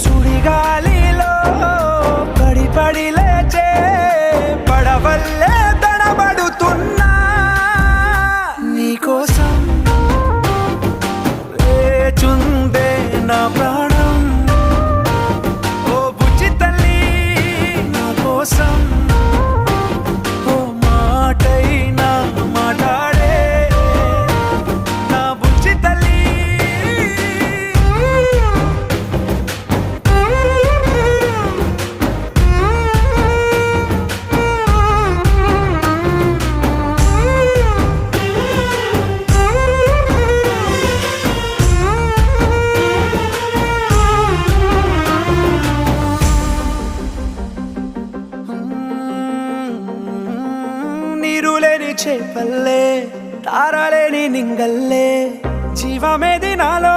సుడిగాలిలో పడి పడి లేచే పడవల్లే తడబడుతున్నా. నీకోసం వేచుందే నా ప్రాణం. ఓ బుజ్జి తల్లి నా కోసం నీరు లేని చేపల్లే తారలేని నింగల్లే జీవమేది నాలో